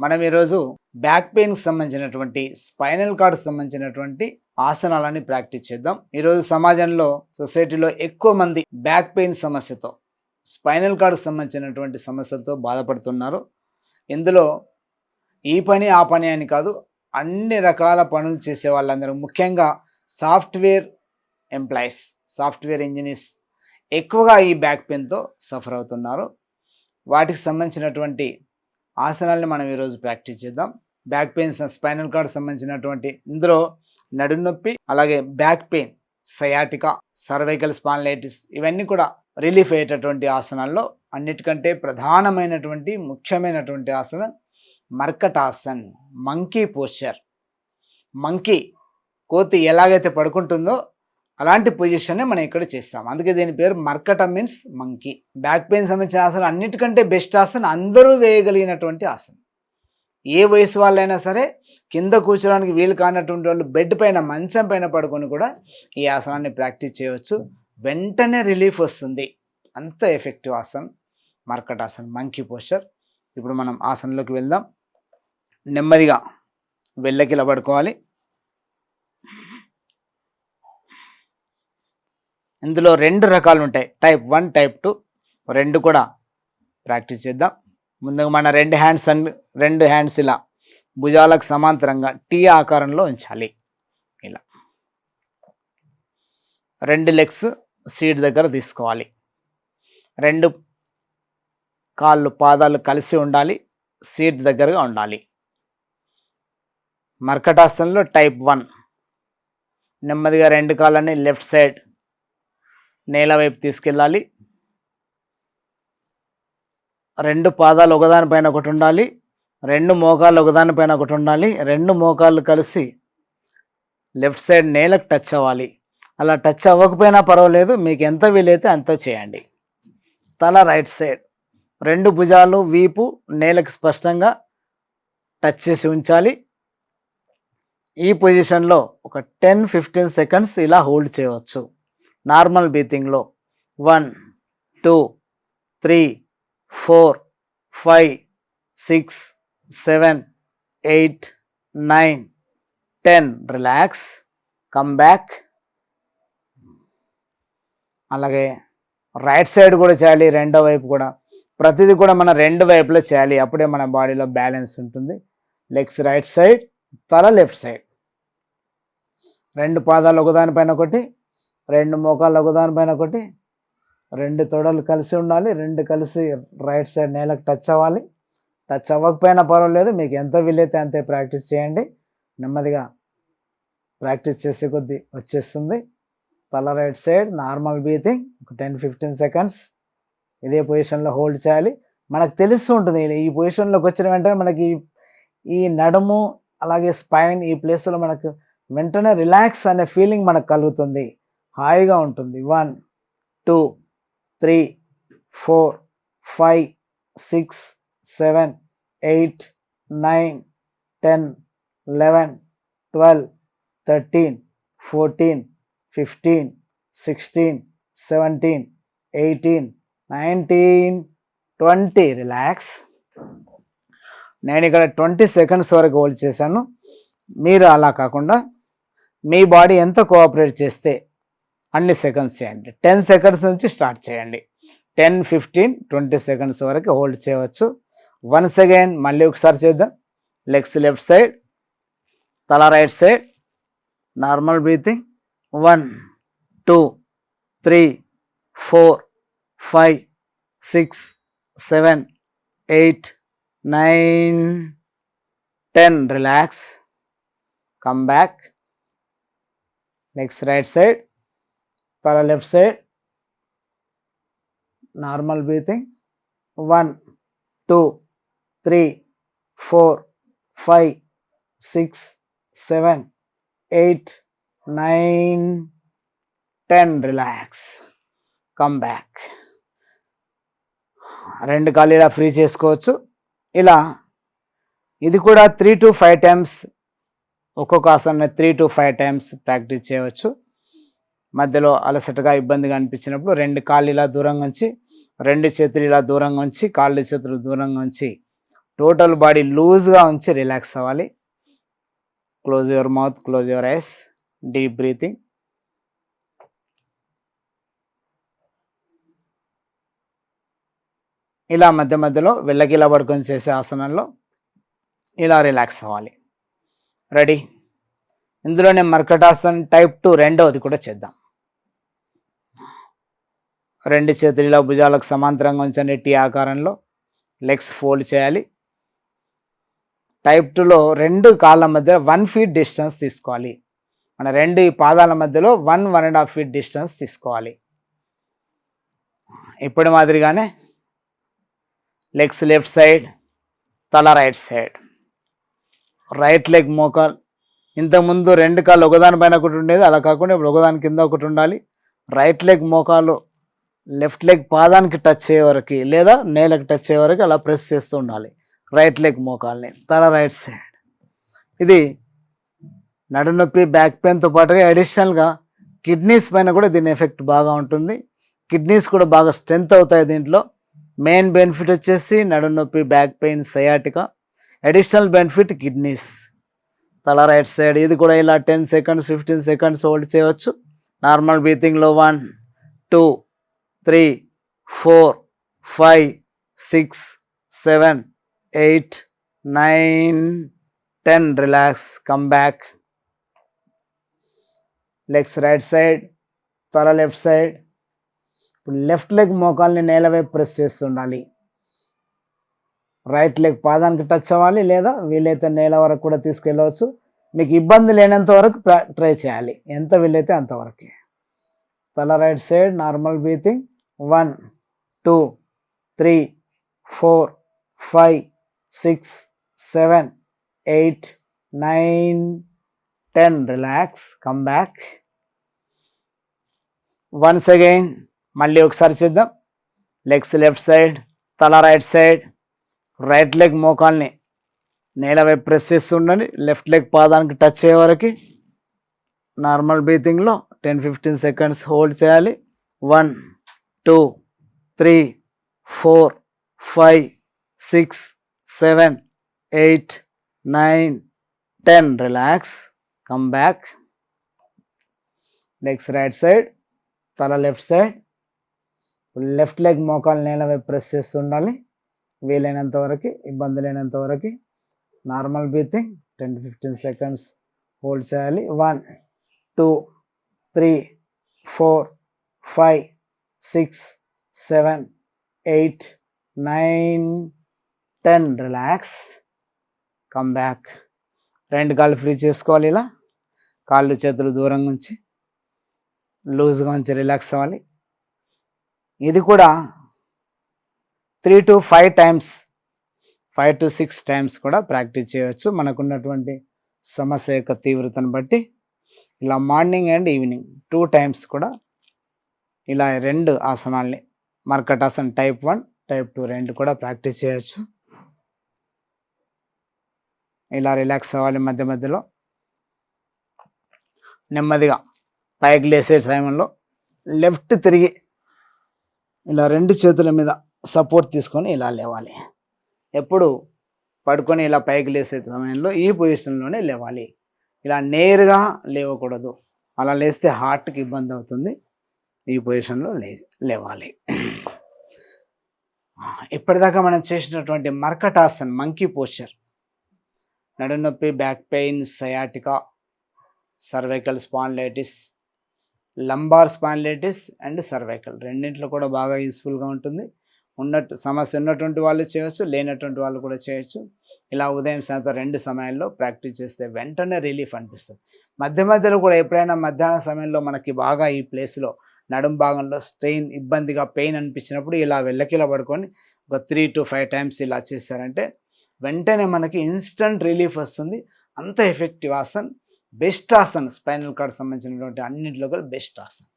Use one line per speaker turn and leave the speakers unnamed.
మనం ఈరోజు బ్యాక్ పెయిన్కి సంబంధించినటువంటి స్పైనల్ కార్డ్ సంబంధించినటువంటి ఆసనాలని ప్రాక్టీస్ చేద్దాం. ఈరోజు సమాజంలో సొసైటీలో ఎక్కువ మంది బ్యాక్ పెయిన్ సమస్యతో స్పైనల్ కార్డ్కి సంబంధించినటువంటి సమస్యలతో బాధపడుతున్నారు. ఇందులో ఈ పని ఆ పని అని కాదు అన్ని రకాల పనులు చేసే వాళ్ళందరూ ముఖ్యంగా సాఫ్ట్వేర్ ఎంప్లాయీస్ సాఫ్ట్వేర్ ఇంజనీర్స్ ఎక్కువగా ఈ బ్యాక్ పెయిన్తో సఫర్ అవుతున్నారు. వాటికి సంబంధించినటువంటి ఆసనాలని మనం ఈరోజు ప్రాక్టీస్ చేద్దాం. బ్యాక్ పెయిన్ స్పైనల్ కార్డ్ సంబంధించినటువంటి ఇందులో నడునొప్పి అలాగే back pain sciatica cervical spondylitis ఇవన్నీ కూడా రిలీఫ్ అయ్యేటటువంటి ఆసనాల్లో అన్నిటికంటే ప్రధానమైనటువంటి ముఖ్యమైనటువంటి ఆసనం మర్కటాసన్ మంకీ పోస్చర్ మంకీ కోతి ఎలాగైతే పడుకుంటుందో అలాంటి పొజిషన్ని మనం ఇక్కడ చేస్తాం. అందుకే దీని పేరు మర్కట మీన్స్ మంకీ బ్యాక్ పెయిన్ సంబంధించిన ఆసనం అన్నిటికంటే బెస్ట్ ఆసనం అందరూ వేయగలిగినటువంటి ఆసనం. ఏ వయసు వాళ్ళైనా సరే కింద కూర్చోడానికి వీలు కానటువంటి వాళ్ళు బెడ్ పైన మంచం పైన పడుకొని కూడా ఈ ఆసనాన్ని ప్రాక్టీస్ చేయవచ్చు. వెంటనే రిలీఫ్ వస్తుంది. అంత ఎఫెక్టివ్ ఆసనం మర్కటాసనం మంకీ పోస్చర్ ఇప్పుడు మనం ఆసనంలోకి వెళ్దాం. నెమ్మదిగా వెళ్ళకిల పడుకోవాలి. ఇందులో రెండు రకాలు ఉంటాయి టైప్ వన్ టైప్ టూ రెండు కూడా ప్రాక్టీస్ చేద్దాం. ముందుగా మన రెండు హ్యాండ్స్ అండ్ రెండు హ్యాండ్స్ ఇలా భుజాలకు సమాంతరంగా టీ ఆకారంలో ఉంచాలి. ఇలా. రెండు లెగ్స్ సీట్ దగ్గర తీసుకోవాలి. రెండు కాళ్ళు పాదాలు కలిసి ఉండాలి. సీట్ దగ్గరగా ఉండాలి. మర్కటాసనంలో టైప్ వన్ నెమ్మదిగా రెండు కాళ్ళని లెఫ్ట్ సైడ్ నేల వైపు తీసుకెళ్ళాలి. రెండు పాదాలు ఒకదానిపైన ఒకటి ఉండాలి. రెండు మోకాళ్ళు ఒకదానిపైన ఒకటి ఉండాలి. రెండు మోకాళ్ళు కలిసి లెఫ్ట్ సైడ్ నేలకు టచ్ అవ్వాలి. అలా టచ్ అవ్వకపోయినా పర్వాలేదు. మీకు ఎంత వీలైతే అంత చేయండి. తల రైట్ సైడ్ రెండు భుజాలు వీపు నేలకు స్పష్టంగా టచ్ చేసి ఉంచాలి. ఈ పొజిషన్లో ఒక టెన్ ఫిఫ్టీన్ సెకండ్స్ ఇలా హోల్డ్ చేయవచ్చు. Normal బ్రీతింగ్లో one two three four five six seven eight nine ten. Relax. Come back. అలాగే రైట్ సైడ్ కూడా చేయాలి రెండో వైపు కూడా. ప్రతిదీ కూడా మన రెండు వైపులో చేయాలి అప్పుడే మన బాడీలో బ్యాలెన్స్ ఉంటుంది. లెగ్స్ రైట్ సైడ్ తల లెఫ్ట్ సైడ్. రెండు పాదాలు ఒకదానిపైన ఒకటి రెండు మోకాళ్ళు ఒకదానిపైన ఒకటి రెండు తొడలు కలిసి ఉండాలి రెండు కలిసి రైట్ సైడ్ నేలకు టచ్ అవ్వాలి. టచ్ అవ్వకపోయినా పర్వాలేదు మీకు ఎంత వీలైతే అంతే ప్రాక్టీస్ చేయండి. నెమ్మదిగా ప్రాక్టీస్ చేసే కొద్దీ వచ్చేస్తుంది. తల రైట్ సైడ్ నార్మల్ బ్రీతింగ్ ఒక టెన్ ఫిఫ్టీన్ సెకండ్స్ ఇదే పొజిషన్లో హోల్డ్ చేయాలి. మనకు తెలుస్తూ ఉంటుంది ఈ పొజిషన్లోకి వచ్చిన వెంటనే మనకి ఈ నడుము అలాగే స్పైన్ ఈ ప్లేస్లో మనకు వెంటనే రిలాక్స్ అనే ఫీలింగ్ మనకు కలుగుతుంది. హాయిగా ఉంటుంది. One two three four five six seven eight nine ten eleven twelve thirteen fourteen fifteen sixteen seventeen eighteen nineteen twenty. Relax. నేను ఇక్కడ ట్వంటీ సెకండ్స్ వరకు హోల్డ్ చేశాను. మీరు అలా కాకుండా మీ బాడీ ఎంత కోఆపరేట్ చేస్తే అన్ని సెకండ్స్ చేయండి. టెన్ సెకండ్స్ నుంచి స్టార్ట్ చేయండి. టెన్ ఫిఫ్టీన్ ట్వంటీ సెకండ్స్ వరకు హోల్డ్ చేయవచ్చు. వన్స్ అగైన్ మళ్ళీ ఒకసారి చేద్దాం. లెగ్స్ లెఫ్ట్ సైడ్ తల right side normal breathing. One two three four five six seven eight nine ten. Relax. Come back. Next right side. తల left side. Normal breathing. One two three four five six seven eight nine ten. Relax. Come back. రెండు కాళ్ళు ఇలా free చేసుకోవచ్చు. ఇలా. ఇది కూడా three to five times. ఒక్కొక్క ఆసన three to five times practice చేయవచ్చు. మధ్యలో అలసటగా ఇబ్బందిగా అనిపించినప్పుడు రెండు కాళ్ళు ఇలా దూరంగా ఉంచి రెండు చేతులు ఇలా దూరంగా ఉంచి కాళ్ళు చేతులు దూరంగా ఉంచి టోటల్ బాడీ లూజ్గా ఉంచి రిలాక్స్ అవ్వాలి. Close your mouth close your eyes deep breathing ఇలా మధ్య మధ్యలో వెళ్ళకిలా పడుకొని చేసే ఆసనంలో ఇలా రిలాక్స్ అవ్వాలి. రెడీ ఇందులోనే మర్కటాసన్ టైప్ టూ రెండవది కూడా చేద్దాం. రెండు చేతులు ఇలా భుజాలకు సమాంతరంగా ఉంచండి టీ ఆకారంలో. లెగ్స్ ఫోల్డ్ చేయాలి. టైప్ టూలో రెండు కాళ్ళ మధ్య వన్ ఫీట్ డిస్టెన్స్ తీసుకోవాలి. మన రెండు ఈ పాదాల మధ్యలో one one and half feet distance తీసుకోవాలి. ఇప్పుడు మాదిరిగానే లెగ్స్ లెఫ్ట్ సైడ్ తల రైట్ సైడ్. రైట్ లెగ్ మోకాల్. ఇంతకుముందు రెండు కాళ్ళు ఒకదాని పైన ఒకటి ఉండేది అలా కాకుండా ఇప్పుడు ఒకదాని కింద ఒకటి ఉండాలి. రైట్ లెగ్ మోకాలు లెఫ్ట్ లెగ్ పాదానికి టచ్ అయ్యే వరకు లేదా నేలకు టచ్ అయ్యే వరకు అలా ప్రెస్ చేస్తూ ఉండాలి. రైట్ లెగ్ మోకాల్ని తల రైట్ సైడ్ ఇది నడునొప్పి బ్యాక్ పెయిన్తో పాటుగా అడిషనల్గా కిడ్నీస్ పైన కూడా దీని ఎఫెక్ట్ బాగా ఉంటుంది. కిడ్నీస్ కూడా బాగా స్ట్రెంత్ అవుతాయి దీంట్లో. మెయిన్ బెనిఫిట్ వచ్చేసి నడునొప్పి back pain sciatica additional benefit kidneys తల రైట్ సైడ్ ఇది కూడా ఇలా ten seconds fifteen seconds hold చేయవచ్చు. Normal బ్రీతింగ్లో one two three four five six seven eight nine ten. Relax come back. Legs right side తల left side. ఇప్పుడు left leg మోకాల్ని నేల వైపు ప్రెస్ చేస్తుండాలి. రైట్ లెగ్ పాదానికి టచ్ అవ్వాలి లేదా వీలైతే నేల వరకు కూడా తీసుకెళ్ళవచ్చు. మీకు ఇబ్బంది లేనంత వరకు ట్రై చేయాలి. ఎంత వీలైతే అంతవరకు తల right side normal breathing. One two three four five six seven eight nine ten. Relax come back once again మళ్ళీ ఒకసారి చేద్దాం. లెగ్స్ లెఫ్ట్ సైడ్ తల రైట్ సైడ్ రైట్ లెగ్ మోకాల్ని నేల ప్రెస్ చేస్తూ ఉండండి. లెఫ్ట్ లెగ్ పాదానికి టచ్ అయ్యే వరకు నార్మల్ బ్రీతింగ్లో టెన్ ఫిఫ్టీన్ సెకండ్స్ హోల్డ్ చేయాలి. One two three four five six seven eight nine ten. Relax. Come back. Next right side. తల లెఫ్ట్ సైడ్. లెఫ్ట్ లెగ్ మోకాలు నేల వైపు ప్రెస్ చేస్తూ ఉండాలి. వీలైనంత వరకు ఇబ్బంది లేనంత వరకు. Normal breathing. Ten fifteen seconds hold చేయాలి. One two three four five six seven eight nine ten. Relax. Come back. రెండు కాళ్ళు ఫ్రీ చేసుకోవాలి ఇలా. కాళ్ళు చేతులు దూరంగా ఉంచి లూజ్గా ఉంచి రిలాక్స్ అవ్వాలి. ఇది కూడా three to five times five to six times కూడా ప్రాక్టీస్ చేయవచ్చు మనకున్నటువంటి సమస్య యొక్క తీవ్రతను బట్టి. ఇలా morning and evening two times కూడా ఇలా రెండు ఆసనాల్ని మర్కటాసన్ టైప్ వన్ టైప్ టూ రెండు కూడా ప్రాక్టీస్ చేయొచ్చు. ఇలా రిలాక్స్ అవ్వాలి మధ్య మధ్యలో. నెమ్మదిగా పైకి లేసే సమయంలో లెఫ్ట్ తిరిగి ఇలా రెండు చేతుల మీద సపోర్ట్ తీసుకొని ఇలా లేవాలి. ఎప్పుడు పడుకొని ఇలా పైకి లేసే సమయంలో ఈ పొజిషన్లోనే లేవాలి. ఇలా నేరుగా లేవకూడదు. అలా లేస్తే హార్ట్కి ఇబ్బంది అవుతుంది. ఈ పొజిషన్లో లే లేవాలి. ఇప్పటిదాకా మనం చేసినటువంటి మర్కటాసన్ monkey posture నడునొప్పి back pain sciatica cervical spondylitis lumbar spondylitis and cervical. రెండింటిలో కూడా బాగా యూస్ఫుల్గా ఉంటుంది. ఉన్నట్టు సమస్య ఉన్నటువంటి వాళ్ళు చేయొచ్చు లేనటువంటి వాళ్ళు కూడా చేయొచ్చు. ఇలా ఉదయం సాయంత్రం రెండు సమయాల్లో ప్రాక్టీస్ చేస్తే వెంటనే రిలీఫ్ అనిపిస్తుంది. మధ్య మధ్యలో కూడా ఎప్పుడైనా మధ్యాహ్న సమయంలో మనకి బాగా ఈ ప్లేస్లో నడుం భాగంలో స్ట్రెయిన్ ఇబ్బందిగా పెయిన్ అనిపించినప్పుడు ఇలా వెళ్ళకిలా పడుకొని ఒక త్రీ టు ఫైవ్ టైమ్స్ ఇలా చేశారంటే వెంటనే మనకి ఇన్స్టంట్ రిలీఫ్ వస్తుంది. అంత ఎఫెక్టివ్ ఆసన్ బెస్ట్ ఆసన్ స్పైనల్ కార్డ్ సంబంధించినటువంటి అన్నింటిలో కూడా బెస్ట్ ఆసన్.